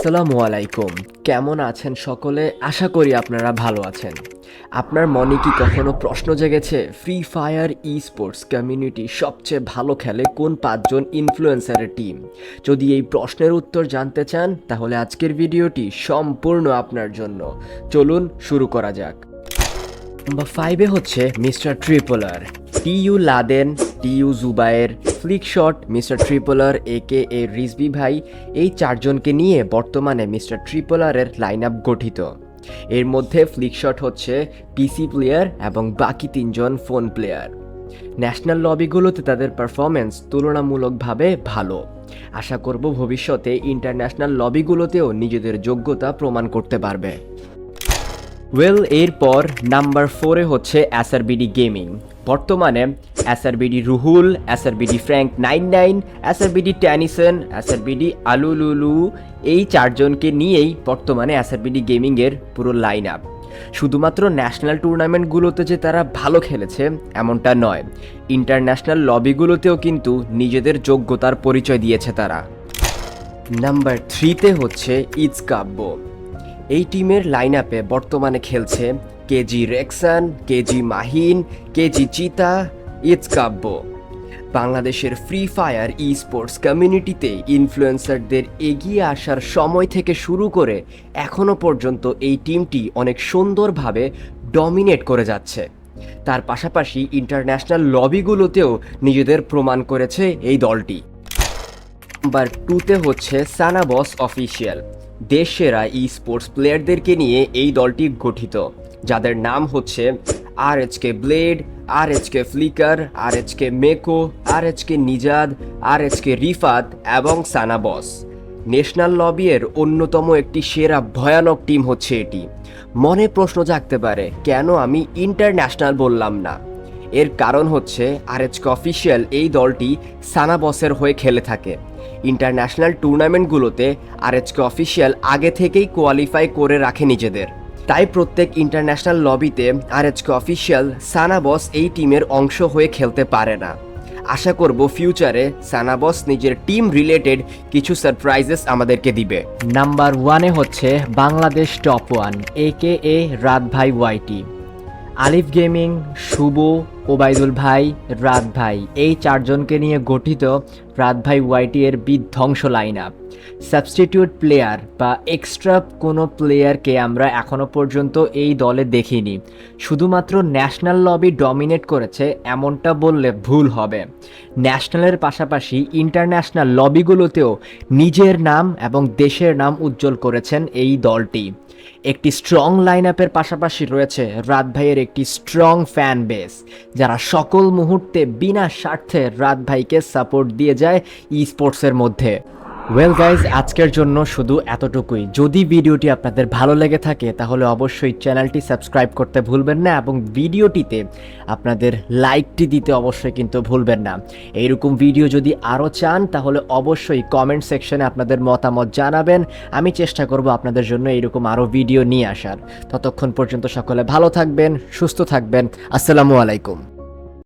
আসসালামু আলাইকুম। কেমন আছেন সকলে? আশা করি আপনারা ভালো আছেন। আপনার মনে কি কখনো প্রশ্ন জেগেছে Free Fire esports community সবচেয়ে ভালো খেলে কোন পাঁচজন ইনফ্লুয়েন্সারের টিম যদি এই প্রশ্নের উত্তর জানতে চান, তাহলে আজকের ভিডিওটি সম্পূর্ণ আপনার জন্য। চলুন শুরু করা যাক। নাম্বার ফাইভে হচ্ছে Mister Tripler TU Laden TU Zubair flickshot Mister Tripler A K A Rizvi ভাই, এই চারজনকে নিয়ে বর্তমানে মিস্টার ট্রিপলারের লাইন আপ গঠিত। এর মধ্যে ফ্লিকশট হচ্ছে পিসি প্লেয়ার এবং বাকি তিনজন ফোন প্লেয়ার ন্যাশনাল লবিগুলোতে তাদের পারফরমেন্স তুলনামূলকভাবে ভালো। আশা করব ভবিষ্যতে ইন্টারন্যাশনাল লবিগুলোতেও নিজেদের যোগ্যতা প্রমাণ করতে পারবে। ওয়েল এরপর নাম্বার ফোরে হচ্ছে অ্যাসারবিডি গেমিং বর্তমানে Acer BD Ruhul Acer BD Frank nine nine Acer BD Tanisson Acer BD আলুলুলু এই চারজনকে নিয়েই বর্তমানে অ্যাসারবিডি গেমিংয়ের পুরো লাইন আপ শুধুমাত্র ন্যাশনাল টুর্নামেন্টগুলোতে যে তারা ভালো খেলেছে, এমনটা নয়। ইন্টারন্যাশনাল লবিগুলোতেও কিন্তু নিজেদের যোগ্যতার পরিচয় দিয়েছে তারা। নাম্বার থ্রিতে হচ্ছে ইটস কাব্য এই টিমের লাইন আপে বর্তমানে খেলছে KG Rexan KG Mahin KG Cheetah its Kabbo. বাংলাদেশের ফ্রি ফায়ার ই স্পোর্টস কমিউনিটিতে ইনফ্লুয়েন্সারদের এগিয়ে আসার সময় থেকে শুরু করে এখনও পর্যন্ত এই টিমটি অনেক সুন্দরভাবে ডমিনেট করে যাচ্ছে। তার পাশাপাশি ইন্টারন্যাশনাল লবিগুলোতেও নিজেদের প্রমাণ করেছে এই দলটি। নাম্বার টুতে হচ্ছে সানাবস অফিসিয়াল দেশ সেরা ই স্পোর্টস প্লেয়ারদেরকে নিয়ে এই দলটি গঠিত। যাদের নাম হচ্ছে R H K Blade R H K Flicker R H K Meko R H K Nizad R H K Rifat এবং সানাবস ন্যাশনাল লবিয়ের অন্যতম একটি সেরা ভয়ানক টিম হচ্ছে এটি। মনে প্রশ্ন জাগতে পারে, কেন আমি ইন্টারন্যাশনাল বললাম না? এর কারণ হচ্ছে আরএচকে অফিসিয়াল এই দলটি সানাবসের হয়ে খেলে থাকে। ইন্টারন্যাশনাল টুর্নামেন্টগুলোতে আরএচকে অফিসিয়াল আগে থেকেই কোয়ালিফাই করে রাখে নিজেদের। তাই প্রত্যেক ইন্টারন্যাশনাল লবিতে আরএচকে অফিসিয়াল সানাবস এই টিমের অংশ হয়ে খেলতে পারে না। আশা করব ফিউচারে সানাবস নিজের টিম রিলেটেড কিছু সারপ্রাইজেস আমাদেরকে দিবে। নাম্বার ওয়ানে হচ্ছে Bangladesh top one A K A Raat ভাই ওয়াইটি আলিফ গেমিং, শুভ, ওবায়দুল ভাই রাত ভাই এই চারজনকে নিয়ে গঠিত রাত ভাই ওয়াইটি এর বিধ্বংস লাইন আপ সাবস্টিটিউট প্লেয়ার বা এক্সট্রা কোনো প্লেয়ারকে আমরা এখনও পর্যন্ত এই দলে দেখিনি। শুধুমাত্র ন্যাশনাল লবি ডমিনেট করেছে এমনটা বললে ভুল হবে। ন্যাশনালের পাশাপাশি ইন্টারন্যাশনাল লবিগুলোতেও নিজের নাম এবং দেশের নাম উজ্জ্বল করেছেন এই দলটি। একটি স্ট্রং লাইন আপের পাশাপাশি রয়েছে রাত ভাইয়ের একটি স্ট্রং ফ্যান বেস যারা সকল মুহূর্তে বিনা স্বার্থে রাত ভাইকে সাপোর্ট দিয়ে যায় ই স্পোর্টসের মধ্যে। ওয়েল গাইজ আজকের জন্য শুধু এতটুকুই। যদি ভিডিওটি আপনাদের ভালো লেগে থাকে, তাহলে অবশ্যই চ্যানেলটি সাবস্ক্রাইব করতে ভুলবেন না এবং ভিডিওটিতে আপনাদের লাইকটি দিতে অবশ্যই কিন্তু ভুলবেন না। এইরকম ভিডিও যদি আরও চান, তাহলে অবশ্যই কমেন্ট সেকশনে আপনাদের মতামত জানাবেন। আমি চেষ্টা করব আপনাদের জন্য এইরকম আরও ভিডিও নিয়ে আসার। ততক্ষণ পর্যন্ত সকলে ভালো থাকবেন, সুস্থ থাকবেন। আসসালামু আলাইকুম।